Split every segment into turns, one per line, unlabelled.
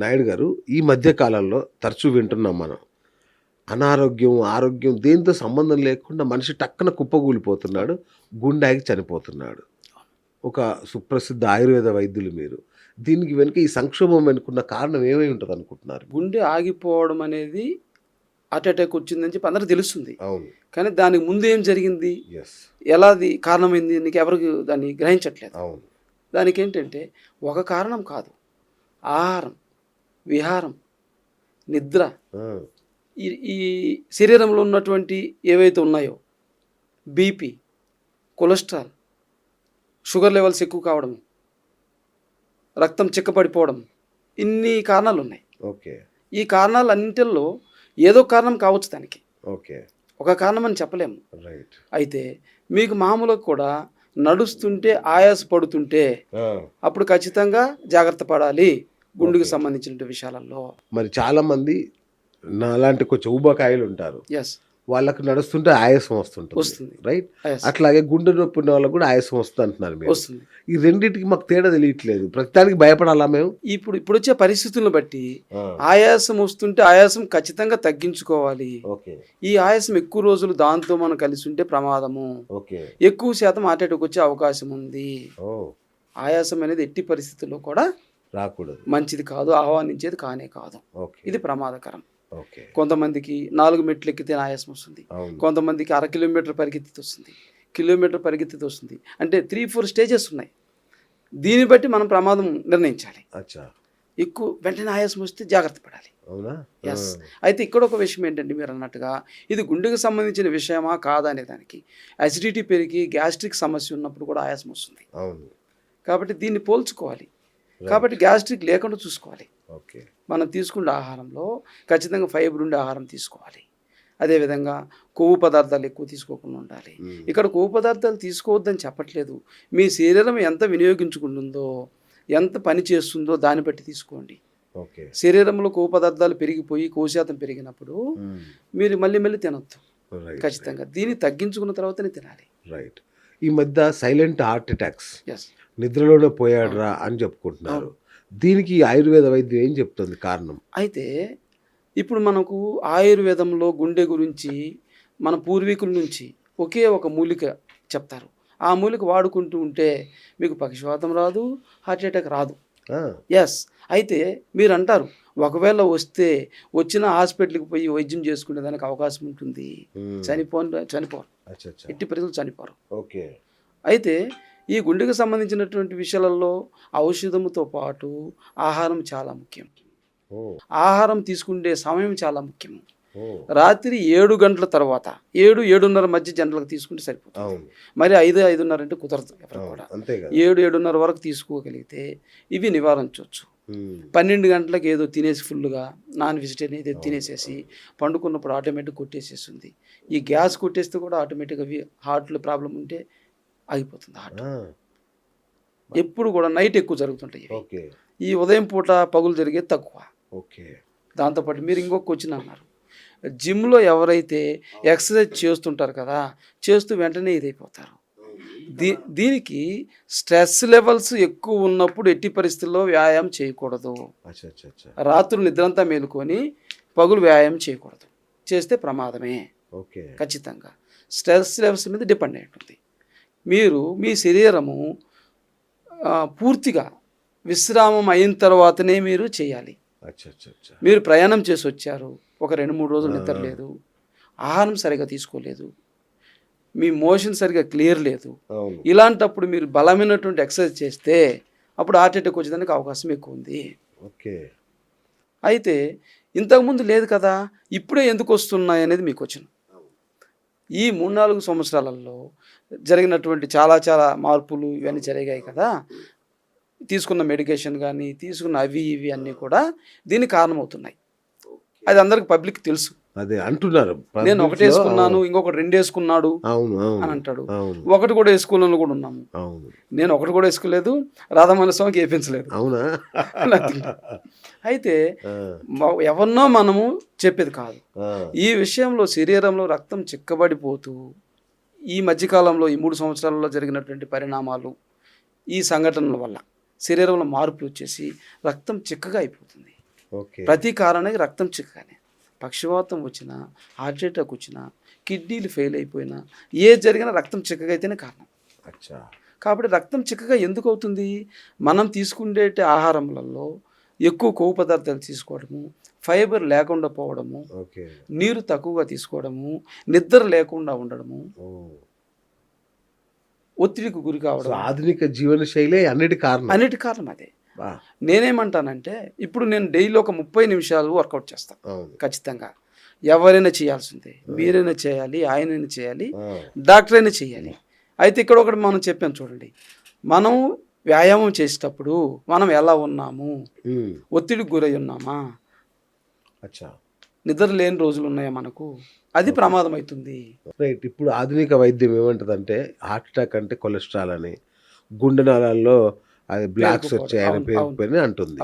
నాయుడు గారు ఈ మధ్య కాలంలో తరచూ వింటున్నాం మనం. అనారోగ్యం ఆరోగ్యం దేంతో సంబంధం లేకుండా మనిషి టక్కన కుప్పగూలిపోతున్నాడు గుండాగి చనిపోతున్నాడు. ఒక సుప్రసిద్ధ ఆయుర్వేద వైద్యులు మీరు. దీనికి వెనుక ఈ సంక్షోభం వెనుకున్న కారణం ఏమై ఉంటుంది అనుకుంటున్నారు?
గుండె ఆగిపోవడం అనేది హార్ట్ అటాక్ వచ్చిందని చెప్పి అందరికీ తెలుస్తుంది.
అవును.
కానీ దానికి ముందు ఏం జరిగింది? ఎలాది కారణమైంది నీకు ఎవరికి దాన్ని గ్రహించట్లేదు.
అవును.
దానికి ఏంటంటే ఒక కారణం కాదు. ఆహారం. విహారం నిద్ర. ఈ ఈ శరీరంలో ఉన్నటువంటి ఏవైతే ఉన్నాయో బీపీ కొలెస్ట్రాల్ షుగర్ లెవెల్స్ ఎక్కువ కావడం రక్తం చిక్కపడిపోవడం ఇన్ని కారణాలు ఉన్నాయి.
ఓకే.
ఈ కారణాలన్నింటిలో ఏదో కారణం కావచ్చు దానికి.
ఓకే.
ఒక కారణం అని చెప్పలేము.
రైట్.
అయితే మీకు మామూలుగా కూడా నడుస్తుంటే ఆయాస పడుతుంటే అప్పుడు ఖచ్చితంగా జాగ్రత్త పడాలి. గుండెకి సంబంధించిన విషయాలలో.
మరి చాలా మంది నా అలాంటి కొంచెం ఊబకాయలు ఉంటారు.
ఎస్
వాళ్ళకి నడుస్తుంటే ఆయాసం వస్తుంటుంది.
వస్తుంది.
రైట్. అట్లాగే గుండె నొప్పి ఉన్న వాళ్ళకి కూడా ఆయాసం వస్తుంది అంటున్నారు మీరు.
వస్తుంది.
ఈ రెండింటికి మాకు తేడా తెలియట్లేదు. ప్రతిదానికి భయపడాలా మేము?
ఇప్పుడు ఇప్పుడు వచ్చే పరిస్థితులను బట్టి ఆయాసం వస్తుంటే ఆయాసం ఖచ్చితంగా తగ్గించుకోవాలి. ఈ ఆయాసం ఎక్కువ రోజులు దాంతో మనం కలిసి ఉంటే ప్రమాదము.
ఓకే.
ఎక్కువ శాతం హార్ట్ అటాక్ వచ్చే అవకాశం ఉంది. ఆయాసం అనేది ఎట్టి పరిస్థితుల్లో కూడా
రాకూడదు.
మంచిది కాదు ఆహ్వానించేది కానే కాదు. ఇది ప్రమాదకరం.
ఓకే.
కొంతమందికి నాలుగు మెట్లు ఎక్కితే ఆయాసం వస్తుంది కొంతమందికి అర కిలోమీటర్ పరిగెత్తి వస్తుంది. కిలోమీటర్ పరిగెత్తి వస్తుంది. అంటే త్రీ ఫోర్ స్టేజెస్ ఉన్నాయి. దీన్ని బట్టి మనం ప్రమాదం నిర్ణయించాలి. ఎక్కువ వెంటనే ఆయాసం వస్తే జాగ్రత్త పడాలి. ఎస్ అయితే ఇక్కడ ఒక విషయం ఏంటంటే మీరు అన్నట్టుగా ఇది గుండెకు సంబంధించిన విషయమా కాదా అనే దానికి అసిడిటీ పెరిగి గ్యాస్ట్రిక్ సమస్య ఉన్నప్పుడు కూడా ఆయాసం వస్తుంది. కాబట్టి దీన్ని పోల్చుకోవాలి. కాబట్టి గ్యాస్ట్రిక్ లేకుండా చూసుకోవాలి.
ఓకే.
మనం తీసుకునే ఆహారంలో ఖచ్చితంగా ఫైబర్ ఉండే ఆహారం తీసుకోవాలి. అదేవిధంగా కొవ్వు పదార్థాలు ఎక్కువ తీసుకోకుండా ఉండాలి.
మ్మ్.
ఇక్కడ కొవ్వు పదార్థాలు తీసుకోవద్దని చెప్పట్లేదు. మీ శరీరం ఎంత వినియోగించుకుంటుందో ఎంత పని చేస్తుందో దాన్ని బట్టి తీసుకోండి. శరీరంలో కొవ్వు పదార్థాలు పెరిగిపోయి కొవ్వు శాతం పెరిగినప్పుడు
మ్మ్.
మీరు మళ్ళీ మళ్ళీ తినొద్దు. ఖచ్చితంగా. దీన్ని తగ్గించుకున్న తర్వాతనే తినాలి.
రైట్ ఈ మధ్య సైలెంట్ హార్ట్ అటాక్స్.
ఎస్
నిద్రలోనే పోయాడురా అని చెప్పుకుంటున్నారు. దీనికి ఆయుర్వేద వైద్యం ఏం చెప్తుంది కారణం?
అయితే ఇప్పుడు మనకు ఆయుర్వేదంలో గుండె గురించి మన పూర్వీకుల నుంచి ఒకే ఒక మూలిక చెప్తారు. ఆ మూలిక వాడుకుంటూ ఉంటే మీకు పక్షవాతం రాదు హార్ట్ అటాక్ రాదు. ఎస్ అయితే మీరు అంటారు ఒకవేళ వస్తే వచ్చిన హాస్పిటల్కి పోయి వైద్యం చేసుకునే దానికి అవకాశం ఉంటుంది.
మ్మ్.
చనిపోను చనిపోరు. ఎట్టి పరిస్థితులు చనిపోరు.
ఓకే.
అయితే ఈ గుండెకు సంబంధించినటువంటి విషయాలలో ఔషధముతో పాటు ఆహారం చాలా ముఖ్యం. ఆహారం తీసుకునే సమయం చాలా ముఖ్యం. రాత్రి ఏడు గంటల తర్వాత ఏడు ఏడున్నర మధ్య జనరల్గా తీసుకుంటే సరిపోతుంది. మరి ఐదు ఐదున్నర అంటే కుదరదు
అవును
కూడా. ఏడు ఏడున్నర వరకు తీసుకోగలిగితే ఇవి నివారించవచ్చు. పన్నెండు గంటలకు ఏదో తినేసి ఫుల్గా నాన్ వెజిటేరియన్ ఏదో తినేసేసి పండుకున్నప్పుడు ఆటోమేటిక్ కొట్టేసేస్తుంది. ఈ గ్యాస్ కొట్టేస్తే కూడా ఆటోమేటిక్గా హార్ట్లో ప్రాబ్లం ఉంటే ఆగిపోతుంది హార్ట్ ఎప్పుడు కూడా నైట్ ఎక్కువ జరుగుతుంటాయి ఈ ఉదయం పూట పగులు జరిగేది తక్కువ.
ఓకే.
దాంతోపాటు మీరు ఇంకొక క్వశ్చన్ అన్నారు. జిమ్లో ఎవరైతే ఎక్సర్సైజ్ చేస్తుంటారు కదా చేస్తూ వెంటనే ఇదైపోతారు. దీ దీనికి స్ట్రెస్ లెవెల్స్ ఎక్కువ ఉన్నప్పుడు ఎట్టి పరిస్థితుల్లో వ్యాయామం చేయకూడదు. రాత్రులు నిద్రంతా మేలుకొని పగులు వ్యాయామం చేయకూడదు. చేస్తే ప్రమాదమే.
ఓకే.
ఖచ్చితంగా. స్ట్రెస్ లెవెల్స్ మీద డిపెండ్ అయి ఉంటుంది. మీరు మీ శరీరము పూర్తిగా విశ్రామం అయిన తర్వాతనే మీరు చేయాలి. మీరు ప్రయాణం చేసి వచ్చారు ఒక రెండు మూడు రోజులు నిద్ర లేదు ఆహారం సరిగా తీసుకోలేదు మీ మోషన్ సరిగా క్లియర్ లేదు. ఇలాంటప్పుడు మీరు బలమైనటువంటి ఎక్సర్సైజ్ చేస్తే అప్పుడు హార్ట్ అటాక్ వచ్చేదానికి అవకాశం ఎక్కువ ఉంది.
ఓకే.
అయితే ఇంతకుముందు లేదు కదా ఇప్పుడే ఎందుకు వస్తున్నాయి అనేది మీకు వచ్చిన ఈ మూడు నాలుగు సంవత్సరాలలో జరిగినటువంటి చాలా చాలా మార్పులు ఇవన్నీ జరిగాయి కదా. తీసుకున్న మెడికేషన్ కానీ తీసుకున్న అవి ఇవి అన్నీ కూడా దీనికి కారణమవుతున్నాయి. అది అందరికి పబ్లిక్ తెలుసు.
అదే అంటున్నారు.
నేను ఒకటి వేసుకున్నాను ఇంకొకటి రెండు వేసుకున్నాడు
అవును
అని అంటాడు. ఒకటి కూడా వేసుకోవాలని కూడా ఉన్నాము.
అవును.
నేను ఒకటి కూడా వేసుకోలేదు రాధామణ స్వామికి వేయించలేదు
అవునా.
అయితే ఎవరినో మనము చెప్పేది కాదు. ఈ విషయంలో శరీరంలో రక్తం చిక్కబడిపోతూ ఈ మధ్యకాలంలో ఈ మూడు సంవత్సరాలలో జరిగినటువంటి పరిణామాలు ఈ సంఘటనల వల్ల శరీరంలో మార్పులు వచ్చేసి రక్తం చిక్కగా అయిపోతుంది. ప్రతి కారణానికి రక్తం చిక్కగానే పక్షవాతం వచ్చినా హార్ట్ అటాక్ వచ్చినా కిడ్నీలు ఫెయిల్ అయిపోయినా ఏ జరిగినా రక్తం చిక్కగా అయితేనే కారణం.
అచ్చా.
కాబట్టి రక్తం చిక్కగా ఎందుకు అవుతుంది? మనం తీసుకునే ఆహారములలో ఎక్కువ కొవ్వు పదార్థాలు తీసుకోవడము ఫైబర్ లేకుండా పోవడము నీరు తక్కువగా తీసుకోవడము నిద్ర లేకుండా ఉండడము ఒత్తిడికి గురి కావడం.
ఆధునిక జీవన శైలి అన్నిటి కారణం.
అన్నిటి కారణం అదే. నేనేమంటానంటే ఇప్పుడు నేను డైలీ ఒక ముప్పై నిమిషాలు వర్కౌట్ చేస్తాను ఖచ్చితంగా. ఎవరైనా చేయాల్సిందే. మీరైనా చేయాలి ఆయనైనా చేయాలి డాక్టర్ అయినా చేయాలి. అయితే ఇక్కడ ఒకటి మనం చెప్పాం చూడండి. మనం వ్యాయామం చేసేటప్పుడు మనం ఎలా ఉన్నాము? ఒత్తిడికి గురై ఉన్నామా?
అచ్చా.
నిద్ర లేని రోజులు ఉన్నాయా మనకు? అది ప్రమాదం అవుతుంది.
రైట్. ఇప్పుడు ఆధునిక వైద్యం ఏమంటదంటే హార్ట్ అటాక్ అంటే కొలెస్ట్రాల్ అని. గుండె నాళాల్లో అది బ్లాక్స్. వచ్చాయని పేరుకుపోయి అంటుంది.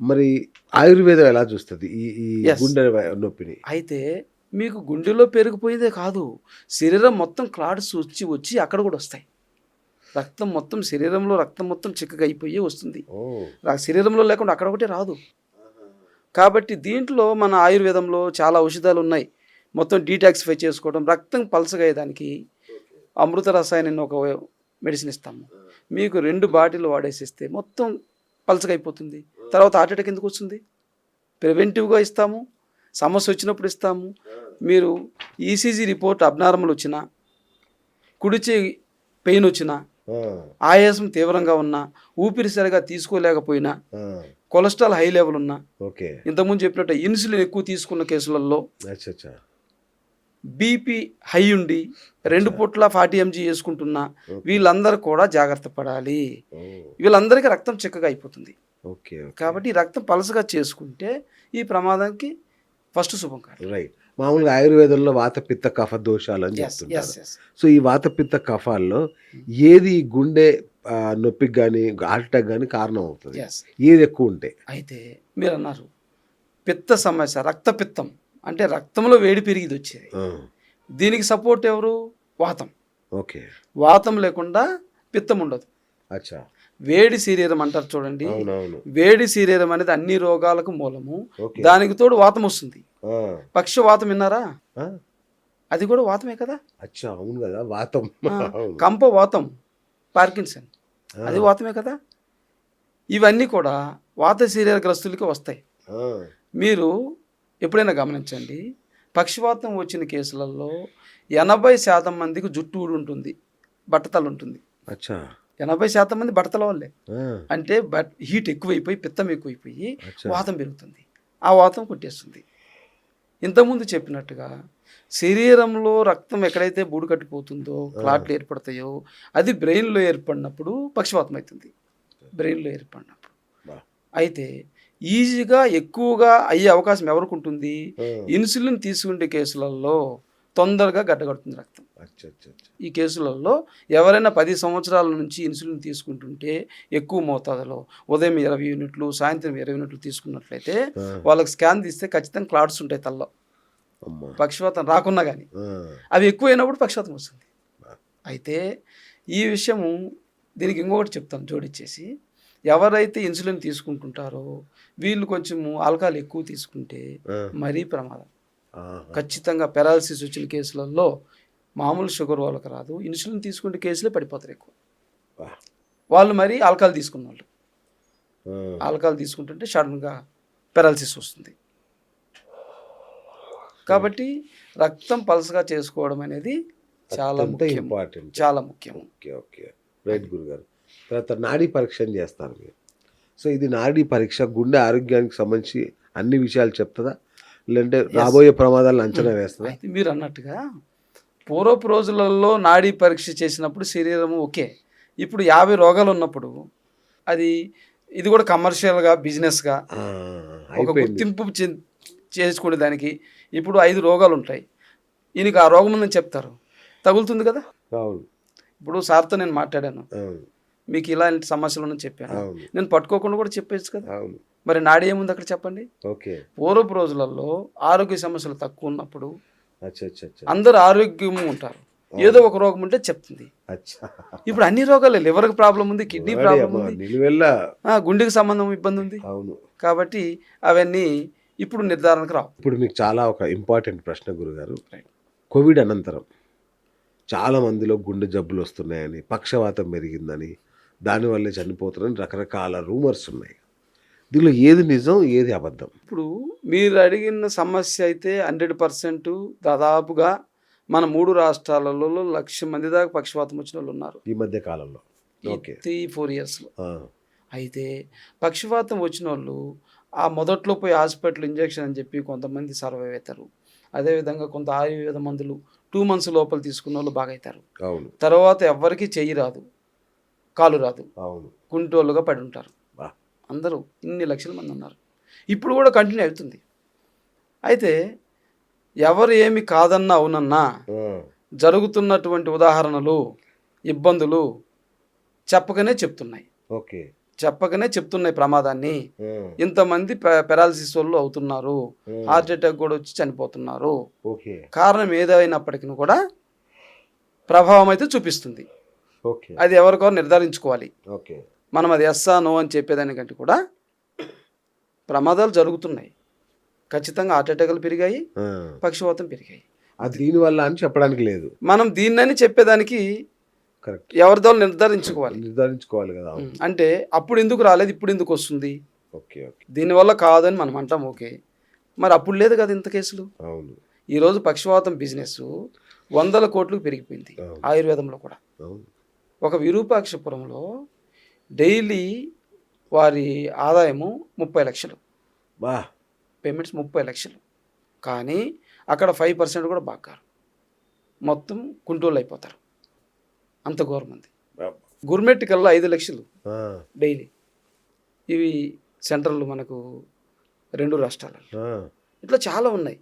మరి ఆయుర్వేదం ఎలా చూస్తుంది? ఈ ఈ. గుండె నొప్పిని?
అయితే మీకు గుండెలో పెరిగిపోయేదే కాదు శరీరం మొత్తం క్లాట్స్ వచ్చి వచ్చి అక్కడ కూడా వస్తాయి. రక్తం మొత్తం శరీరంలో రక్తం మొత్తం చిక్కగా అయిపోయి వస్తుంది. శరీరంలో లేకుండా అక్కడ ఒకటే రాదు. కాబట్టి దీంట్లో మన ఆయుర్వేదంలో చాలా ఔషధాలు ఉన్నాయి. మొత్తం డీటాక్సిఫై చేసుకోవడం రక్తం పలసగా అయ్యేదానికి అమృత రసాయనం ఒక మెడిసిన్ ఇస్తాము. మీకు రెండు బాటిల్ వాడేసిస్తే మొత్తం పలసగా అయిపోతుంది తర్వాత హార్ట్ అటాక్ ఎందుకు వస్తుంది? ప్రివెంటివ్గా ఇస్తాము సమస్య వచ్చినప్పుడు ఇస్తాము. మీరు ఈసీజీ రిపోర్ట్ అబ్నార్మల్ వచ్చినా కుడిచే పెయిన్ వచ్చినా ఆయాసం తీవ్రంగా ఉన్నా ఊపిరి సరిగా తీసుకోలేకపోయినా కొలెస్ట్రాల్ హై లెవెల్ ఉన్నా
ఓకే.
ఇంతకుముందు చెప్పినట్టు ఇన్సులిన్ ఎక్కువ తీసుకున్న కేసులలో బీపీ హై ఉండి రెండు పూట్ల ఫార్టీ ఎంజీ వేసుకుంటున్నా వీళ్ళందరూ కూడా జాగ్రత్త పడాలి. వీళ్ళందరికీ రక్తం చిక్కగా అయిపోతుంది. కాబట్టి రక్తం పలసగా చేసుకుంటే ఈ ప్రమాదానికి ఫస్ట్ శుభం కాదు.
రైట్. మామూలుగా ఆయుర్వేదంలో వాత పిత్త కఫ దోషాలు అని చెప్తుంటారు. సో ఈ వాత పిత్త కఫాల్లో ఏది గుండె నొప్పికి కానీ హార్ట్ అటాక్ కానీ కారణం అవుతుంది? ఏది ఎక్కువ ఉంటే?
అయితే మీరు అన్నారు పిత్త సమస్య రక్తపిత్తం. అంటే రక్తంలో వేడి పెరిగిది వచ్చేది దీనికి సపోర్ట్ ఎవరు? వాతం.
ఓకే.
వాతం లేకుండా పిత్తం ఉండదు.
అచ్చా.
వేడి శరీరం అంటారు చూడండి. వేడి శరీరం అనేది అన్ని రోగాలకు మూలము. దానికి తోడు వాతం వస్తుంది.
ఆ,
పక్షవాతం విన్నారా? అది కూడా వాతమే కదా?
అచ్చా అవును కదా వాతం.
కంప వాతం పార్కిన్సన్. అది వాతమే కదా? ఇవన్నీ కూడా వాత శరీరగ్రస్తులకి వస్తాయి.
ఆ,
మీరు ఎప్పుడైనా గమనించండి పక్షవాతం వచ్చిన కేసులలో ఎనభై శాతం మందికి జుట్టు ఊడి ఉంటుంది బట్టతలు ఉంటుంది.
అచ్చా.
ఎనభై శాతం మంది బట్టతల వాళ్ళే. అంటే బట్ హీట్ ఎక్కువైపోయి పిత్తం ఎక్కువైపోయి వాతం పెరుగుతుంది. ఆ వాతం కొట్టేస్తుంది. ఇంతకుముందు చెప్పినట్టుగా శరీరంలో రక్తం ఎక్కడైతే బూడు కట్టిపోతుందో క్లాట్లు ఏర్పడతాయో అది బ్రెయిన్లో ఏర్పడినప్పుడు పక్షవాతం అవుతుంది బ్రెయిన్లో ఏర్పడినప్పుడు. అయితే ఈజీగా ఎక్కువగా అయ్యే అవకాశం ఎవరికి ఉంటుంది ఇన్సులిన్ తీసుకునే కేసులలో తొందరగా గడ్డగడుతుంది రక్తం. ఈ కేసులలో ఎవరైనా పది సంవత్సరాల నుంచి ఇన్సులిన్ తీసుకుంటుంటే ఎక్కువ మోతాదులో ఉదయం ఇరవై యూనిట్లు సాయంత్రం ఇరవై యూనిట్లు తీసుకున్నట్లయితే వాళ్ళకి స్కాన్ తీస్తే ఖచ్చితంగా క్లాట్స్ ఉంటాయి తల్లో. పక్షవాతం రాకున్నా కానీ అవి ఎక్కువ అయినప్పుడు పక్షవాతం వస్తుంది అయితే ఈ విషయము దీనికి ఇంకొకటి చెప్తాను జోడిచ్చేసి. ఎవరైతే ఇన్సులిన్ తీసుకుంటుంటారో వీళ్ళు కొంచెము ఆల్కహాల్ ఎక్కువ తీసుకుంటే మరీ ప్రమాదం. ఖచ్చితంగా పెరాలసిస్ వచ్చిన కేసులలో మామూలు షుగర్ వాళ్ళకి రాదు. ఇన్సులిన్ తీసుకుంటే కేసులే పడిపోతారు ఎక్కువ. వాళ్ళు మరి ఆల్కహాల్ తీసుకున్న వాళ్ళు ఆల్కహాల్ తీసుకుంటుంటే సడన్గా పెరాలసిస్ వస్తుంది. కాబట్టి రక్తం పలసగా చేసుకోవడం అనేది చాలా
ఇంపార్టెంట్.
చాలా ముఖ్యం.
Okay okay. రైట్ గురుగారు. తర్వాత నాడీ పరీక్ష చేస్తారు మీరు. సో ఇది నాడీ పరీక్ష గుండె ఆరోగ్యానికి సంబంధించి అన్ని విషయాలు చెప్తుందా? లేదంటే రాబోయే ప్రమాదాలను అంచనా వేస్తుందా?
అయితే మీరు అన్నట్టుగా పూర్వపు రోజులలో నాడీ పరీక్ష చేసినప్పుడు శరీరము ఓకే. ఇప్పుడు యాభై రోగాలు ఉన్నప్పుడు అది ఇది కూడా కమర్షియల్గా బిజినెస్గా ఒక గుర్తింపు చేసుకునే దానికి ఇప్పుడు ఐదు రోగాలు ఉంటాయి. ఈయనకి ఆ రోగం ఉందని చెప్తారు. తగులుతుంది కదా? ఇప్పుడు సార్తో నేను మాట్లాడాను. మీకు ఇలాంటి సమస్యలు ఉన్నాయని చెప్పాను. నేను పట్టుకోకుండా కూడా చెప్పేచ్చు కదా. మరి నాడి ఏముంది అక్కడ చెప్పండి?
ఓకే.
పూర్వపు రోజులలో ఆరోగ్య సమస్యలు తక్కువ ఉన్నప్పుడు అందరూ ఆరోగ్యం ఉంటారు. ఏదో ఒక రోగం ఉంటే చెప్తుంది. ఇప్పుడు అన్ని రోగాలే. లివర్కి ప్రాబ్లం ఉంది కిడ్నీ ప్రాబ్లం ఉంది. గుండెకి సంబంధం ఇబ్బంది ఉంది.
అవును.
కాబట్టి అవన్నీ ఇప్పుడు నిర్ధారణకు రావు.
ఇప్పుడు మీకు చాలా ఒక ఇంపార్టెంట్ ప్రశ్న గురుగారు. కోవిడ్ అనంతరం చాలా మందిలో గుండె జబ్బులు వస్తున్నాయని పక్షవాతం పెరిగిందని దానివల్లే చనిపోతున్నారని రకరకాల రూమర్స్ ఉన్నాయి. దీనిలో ఏది నిజం ఏది అబద్ధం?
ఇప్పుడు మీరు అడిగిన సమస్య అయితే హండ్రెడ్ పర్సెంట్ దాదాపుగా మన మూడు రాష్ట్రాలలో లక్ష మంది దాకా పక్షవాతం వచ్చిన వాళ్ళు ఉన్నారు.
ఈ మధ్య కాలంలో. ఓకే.
త్రీ ఫోర్ ఇయర్స్లో. అయితే పక్షవాతం వచ్చిన వాళ్ళు ఆ మొదట్లో పోయి హాస్పిటల్ ఇంజెక్షన్ అని చెప్పి కొంతమంది సర్వైవ్ అవుతారు అదేవిధంగా కొంత ఆయుర్వేద మందులు టూ మంత్స్ లోపల తీసుకున్న వాళ్ళు బాగా అవుతారు.
అవును.
తర్వాత ఎవ్వరికి చెయ్యి రాదు. కాలు రాదు.
అవును.
కుంటోళ్ళుగా పడి ఉంటారు. అందరూ ఇన్ని లక్షల మంది ఉన్నారు. ఇప్పుడు కూడా కంటిన్యూ అవుతుంది. అయితే ఎవరు ఏమి కాదన్నా అవునన్నా జరుగుతున్నటువంటి ఉదాహరణలు ఇబ్బందులు చెప్పకనే చెప్తున్నాయి.
ఓకే.
చెప్పకనే చెప్తున్నాయి ప్రమాదాన్ని. ఇంతమంది పె- పెరాలసిస్ వాళ్ళు అవుతున్నారు. హార్ట్ అటాక్ కూడా వచ్చి చనిపోతున్నారు. కారణం ఏదైనప్పటికీ కూడా ప్రభావం అయితే చూపిస్తుంది. అది ఎవరికో నిర్ధారించుకోవాలి.
ఓకే.
మనం అది ఎస్సా నో అని చెప్పేదానికంటే కూడా ప్రమాదాలు జరుగుతున్నాయి. ఖచ్చితంగా హార్ట్ అటాక్లు పెరిగాయి పక్షవాతం పెరిగాయి.
అది దీనివల్ల అని చెప్పడానికి లేదు.
మనం దీన్నని చెప్పేదానికి
కరెక్ట్.
ఎవరిదో నిర్ధారించుకోవాలి.
నిర్ధారించుకోవాలి కదా.
అంటే అప్పుడు ఎందుకు రాలేదు ఇప్పుడు ఎందుకు వస్తుంది?
Okay okay.
దీనివల్ల కాదని మనం అంటాం ఓకే. మరి అప్పుడు లేదు కదా ఇంత కేసులు.
అవును.
ఈరోజు పక్షవాతం బిజినెస్ వందల కోట్లకు పెరిగిపోయింది. ఆయుర్వేదంలో కూడా. ఒక విరూపాక్షపురంలో డైలీ వారి ఆదాయము ముప్పై లక్షలు.
బా.
పేమెంట్స్ ముప్పై లక్షలు. కానీ అక్కడ ఫైవ్ పర్సెంట్ కూడా బాగారు మొత్తం కుంటోళ్ళు అయిపోతారు. అంత గవర్నమెంట్
బా.
గుర్మెట్ కల్లా ఐదు లక్షలు డైలీ. ఇవి సెంట్రల్ మనకు రెండు రాష్ట్రాలలో ఇట్లా చాలా ఉన్నాయి.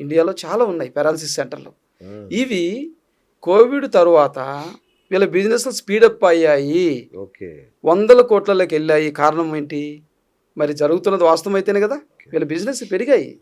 ఇండియాలో చాలా ఉన్నాయి. పెరాలసిస్ సెంటర్లు. ఇవి కోవిడ్ తరువాత వీళ్ళ బిజినెస్ స్పీడప్ అయ్యాయి.
ఓకే.
వందల కోట్లలోకి వెళ్ళాయి. కారణం ఏంటి? మరి జరుగుతున్నది వాస్తవం అయితేనే కదా? వీళ్ళ బిజినెస్ పెరిగాయి.